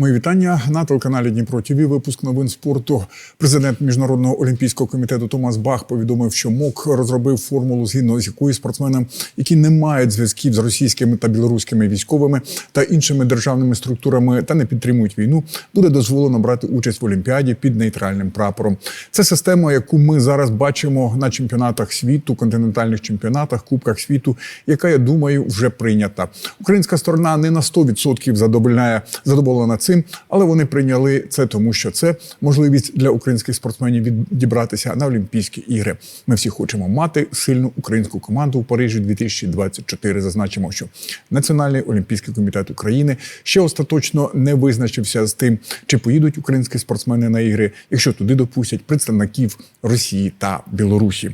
Мої вітання на телеканалі Дніпро ТВ. Випуск новин спорту. Президент міжнародного олімпійського комітету Томас Бах повідомив, що МОК розробив формулу, згідно з якою спортсменам, які не мають зв'язків з російськими та білоруськими військовими та іншими державними структурами та не підтримують війну, буде дозволено брати участь в олімпіаді під нейтральним прапором. Це система, яку ми зараз бачимо на чемпіонатах світу, континентальних чемпіонатах, кубках світу, яка я думаю вже прийнята. Українська сторона не на 100% задовольняє задоволена цим, але вони прийняли це, тому що це можливість для українських спортсменів відібратися на Олімпійські ігри. Ми всі хочемо мати сильну українську команду у Парижі 2024. Зазначимо, що Національний олімпійський комітет України ще остаточно не визначився з тим, чи поїдуть українські спортсмени на ігри, якщо туди допустять представників Росії та Білорусі.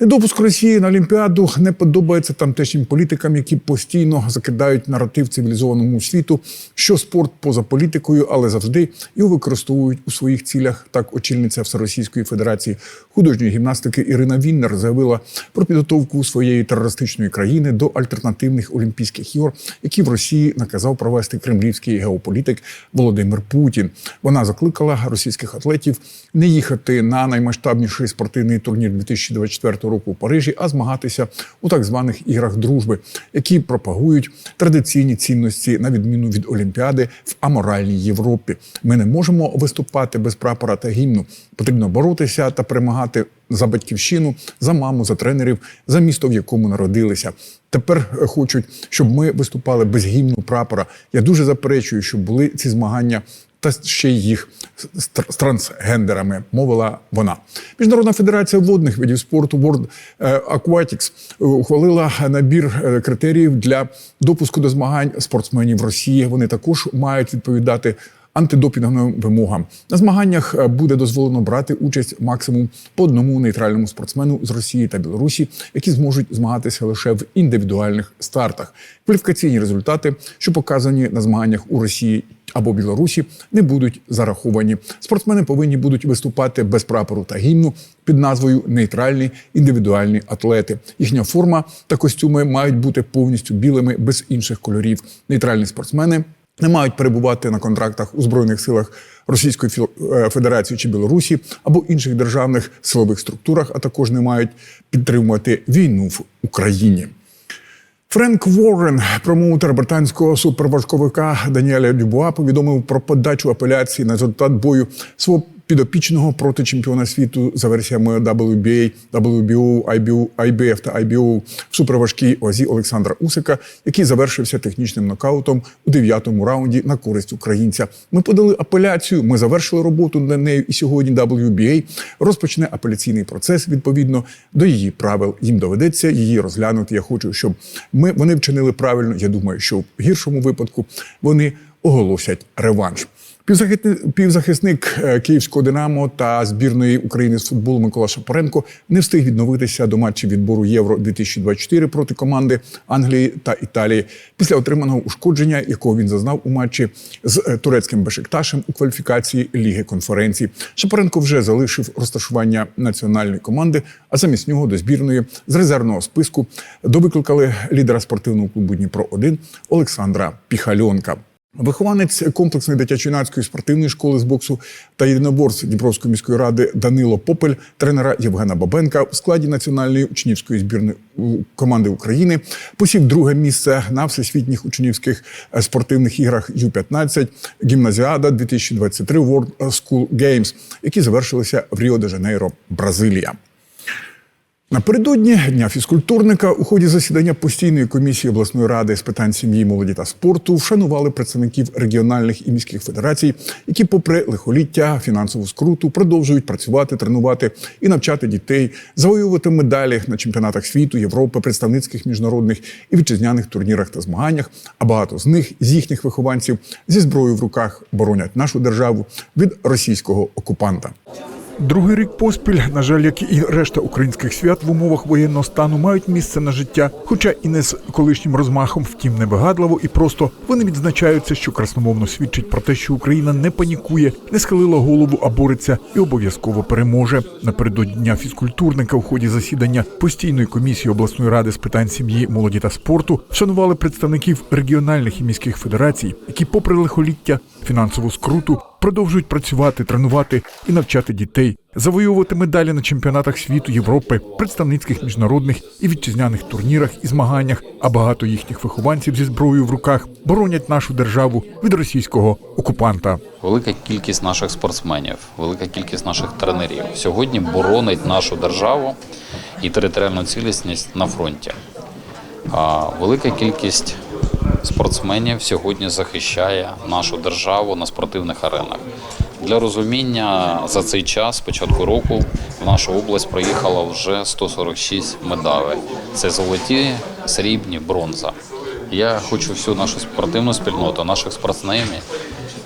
Недопуск Росії на Олімпіаду не подобається тамтешнім політикам, які постійно закидають наратив цивілізованому світу, що спорт поза політикою, але завжди його використовують у своїх цілях. Так, очільниця Всеросійської Федерації художньої гімнастики Ірина Віннер заявила про підготовку своєї терористичної країни до альтернативних олімпійських ігор, які в Росії наказав провести кремлівський геополітик Володимир Путін. Вона закликала російських атлетів не їхати на наймасштабніший спортивний турнір 2024 року у Парижі, а змагатися у так званих іграх дружби, які пропагують традиційні цінності на відміну від Олімпіади в аморальній Європі. Ми не можемо виступати без прапора та гімну. Потрібно боротися та перемагати за батьківщину, за маму, за тренерів, за місто, в якому народилися. Тепер хочуть, щоб ми виступали без гімну прапора. Я дуже заперечую, щоб були ці змагання та ще й їх з трансгендерами, мовила вона. Міжнародна федерація водних видів спорту World Aquatics ухвалила набір критеріїв для допуску до змагань спортсменів Росії. Вони також мають відповідати. Антидопінговим вимогам на змаганнях буде дозволено брати участь максимум по одному нейтральному спортсмену з Росії та Білорусі, які зможуть змагатися лише в індивідуальних стартах. Кваліфікаційні результати, що показані на змаганнях у Росії або Білорусі, не будуть зараховані. Спортсмени повинні будуть виступати без прапору та гімну під назвою Нейтральні індивідуальні атлети. Їхня форма та костюми мають бути повністю білими без інших кольорів. Нейтральні спортсмени. Не мають перебувати на контрактах у збройних силах Російської Федерації чи Білорусі або інших державних силових структурах, а також не мають підтримувати війну в Україні. Френк Ворен, промоутер британського суперважковика Даніеля Дюбуа, повідомив про подачу апеляції на результат бою свого підопічного проти чемпіона світу за версіями WBA, WBO, IBO, IBF та IBO в суперважкій вазі Олександра Усика, який завершився технічним нокаутом у дев'ятому раунді на користь українця. Ми подали апеляцію. Ми завершили роботу над нею, і сьогодні WBA розпочне апеляційний процес відповідно до її правил. Їм доведеться її розглянути. Я хочу, щоб ми вони вчинили правильно. Я думаю, що в гіршому випадку вони оголосять реванш. Півзахисник Київського Динамо та збірної України з футболу Микола Шапоренко не встиг відновитися до матчів відбору Євро 2024 проти команди Англії та Італії після отриманого ушкодження, якого він зазнав у матчі з турецьким Бешикташем у кваліфікації Ліги конференцій. Шапоренко вже залишив розташування національної команди, а замість нього до збірної з резервного списку довикликали лідера спортивного клубу Дніпро 1 Олександра Піхальонка. Вихованець комплексної дитячо-юнацької спортивної школи з боксу та єдиноборств Дніпровської міської ради Данило Попель, тренера Євгена Бабенка у складі національної учнівської збірної команди України посів друге місце на всесвітніх учнівських спортивних іграх Ю-15 гімназіада 2023 World School Games, які завершилися в Ріо-де-Жанейро, Бразилія. Напередодні дня фізкультурника у ході засідання постійної комісії обласної ради з питань сім'ї, молоді та спорту вшанували представників регіональних і міських федерацій, які, попри лихоліття, фінансову скруту, продовжують працювати, тренувати і навчати дітей, завоювати медалі на чемпіонатах світу, Європи, представницьких міжнародних і вітчизняних турнірах та змаганнях. А багато з них з їхніх вихованців зі зброєю в руках боронять нашу державу від російського окупанта. Другий рік поспіль, на жаль, як і решта українських свят в умовах воєнного стану мають місце на життя, хоча і не з колишнім розмахом, втім невигадливо і просто вони відзначаються, що красномовно свідчить про те, що Україна не панікує, не схилила голову, а бореться і обов'язково переможе. Напередодні дня фізкультурника у ході засідання постійної комісії обласної ради з питань сім'ї, молоді та спорту вшанували представників регіональних і міських федерацій, які, попри лихоліття, фінансову скруту, продовжують працювати, тренувати і навчати дітей, завоювати медалі на чемпіонатах світу, Європи, представницьких міжнародних і вітчизняних турнірах і змаганнях. А багато їхніх вихованців зі зброєю в руках боронять нашу державу від російського окупанта. Велика кількість наших спортсменів, велика кількість наших тренерів сьогодні боронить нашу державу і територіальну цілісність на фронті. Велика кількість спортсменів сьогодні захищає нашу державу на спортивних аренах. Для розуміння за цей час, з початку року, в нашу область приїхало вже 146 медалей. Це золоті, срібні, бронза. Я хочу всю нашу спортивну спільноту, наших спортсменів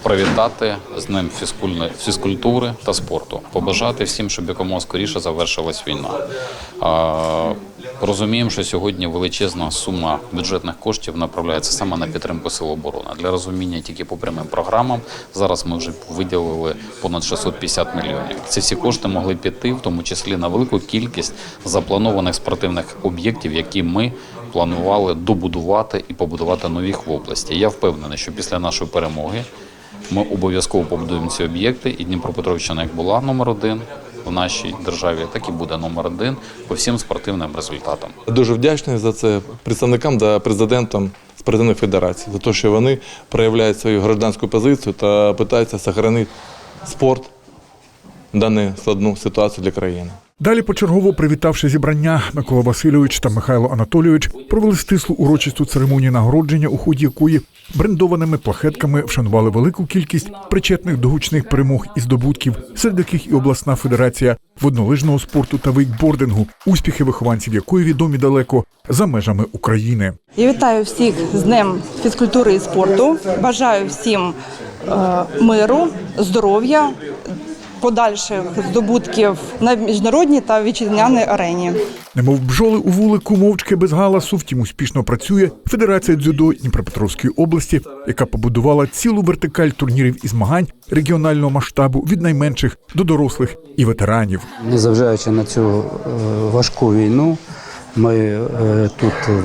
привітати з ним фізкульної фізкультури та спорту, побажати всім, щоб якомога скоріше завершилась війна. Розуміємо, що сьогодні величезна сума бюджетних коштів направляється саме на підтримку сил оборони. Для розуміння тільки по прямим програмам зараз ми вже виділили понад 650 мільйонів. Ці всі кошти могли піти, в тому числі на велику кількість запланованих спортивних об'єктів, які ми планували добудувати і побудувати нових в області. Я впевнений, що після нашої перемоги ми обов'язково побудуємо ці об'єкти, і Дніпропетровщина як була номер один в нашій державі, так і буде номер один по всім спортивним результатам. Дуже вдячний за це представникам та президентам спортивних федерацій, за те, що вони проявляють свою гражданську позицію та питаються зберігати спорт дану складну ситуацію для країни. Далі, почергово привітавши зібрання, Микола Васильович та Михайло Анатолійович провели стислу урочисту церемонію нагородження, у ході якої брендованими плахетками вшанували велику кількість причетних до гучних перемог і здобутків, серед яких і обласна федерація воднолижного спорту та вейкбордингу, успіхи вихованців якої відомі далеко за межами України. Я вітаю всіх з Днем фізкультури і спорту. Бажаю всім е, миру, здоров'я, подальших здобутків на міжнародній та вітчизняній арені. Немов бджоли у вулику мовчки без галасу, втім успішно працює Федерація дзюдо Дніпропетровської області, яка побудувала цілу вертикаль турнірів і змагань регіонального масштабу від найменших до дорослих і ветеранів. Незважаючи на цю е, важку війну, ми е, тут, е,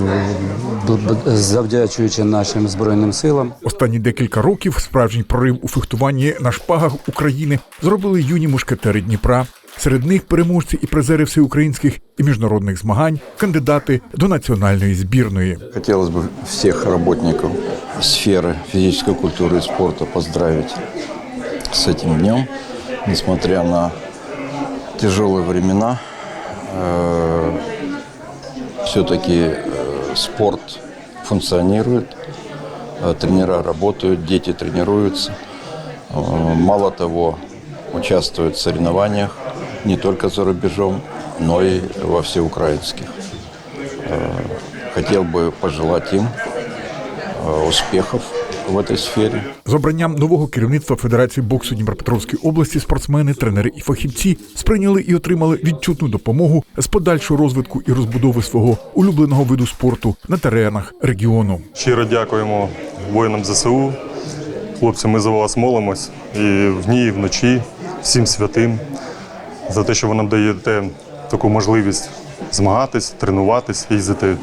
б- б- завдячуючи нашим збройним силам, Останні декілька років справжній прорив у фехтуванні на шпагах України зробили юні мушкетери Дніпра. Серед них переможці і призери всеукраїнських і міжнародних змагань, кандидати до національної збірної. Хотелось бы всех работников сферы физической культуры и спорта поздравить с этим днем. Несмотря на тяжелые времена, все-таки спорт функционирует, э, тренера работают, дети тренируются. Э, Мало того, участвуют в соревнованиях не только за рубежом, но и во всеукраинских. Хотел бы пожелать им э, успехов в этой сфере. З обранням нового керівництва Федерації боксу Дніпропетровської області спортсмени, тренери і фахівці сприйняли і отримали відчутну допомогу з подальшого розвитку і розбудови свого улюбленого виду спорту на теренах регіону. Щиро дякуємо воїнам ЗСУ. Хлопці, ми за вас молимось і вдні, і вночі, всім святим, за те, що ви нам даєте таку можливість змагатись, тренуватись, їздити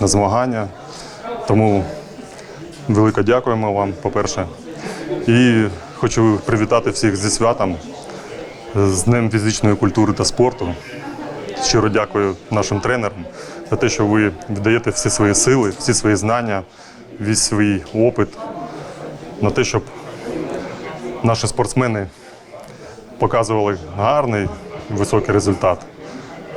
на змагання. Тому велике дякуємо вам, по-перше. І хочу привітати всіх зі святом, з Днем фізичної культури та спорту. Щиро дякую нашим тренерам за те, що ви віддаєте всі свої сили, всі свої знання, весь свій опит на те, щоб наші спортсмени показували гарний високий результат.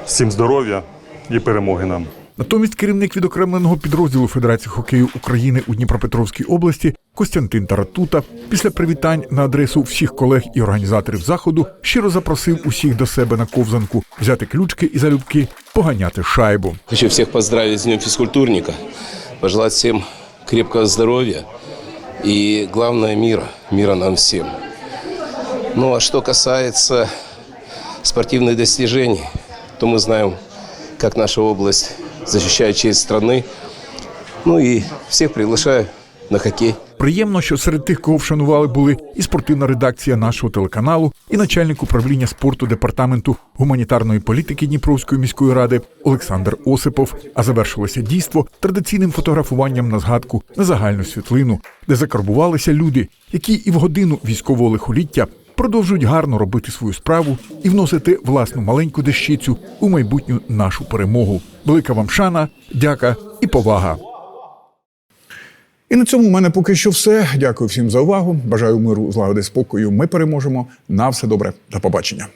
Всім здоров'я і перемоги нам. Натомість керівник відокремленого підрозділу Федерації хокею України у Дніпропетровській області Костянтин Таратута після привітань на адресу всіх колег і організаторів заходу щиро запросив усіх до себе на ковзанку взяти ключки і залюбки, поганяти шайбу. Хочу всех поздравить с Днем физкультурника, пожелать всем крепкого здоровья и, главное, мира. Мира нам всем. Ну, а что касается спортивных достижений, то мы знаем, как наша область защищает честь страны. Ну и всех приглашаю на хоккей. Приємно, що серед тих, кого вшанували, були і спортивна редакція нашого телеканалу, і начальник управління спорту департаменту гуманітарної політики Дніпровської міської ради Олександр Осипов. А завершилося дійство традиційним фотографуванням на згадку на загальну світлину, де закарбувалися люди, які і в годину військового лихоліття продовжують гарно робити свою справу і вносити власну маленьку дещицю у майбутню нашу перемогу. Велика вам шана, дяка і повага. І на цьому в мене поки що все. Дякую всім за увагу. Бажаю миру, злагоди, спокою. Ми переможемо. На все добре. До побачення.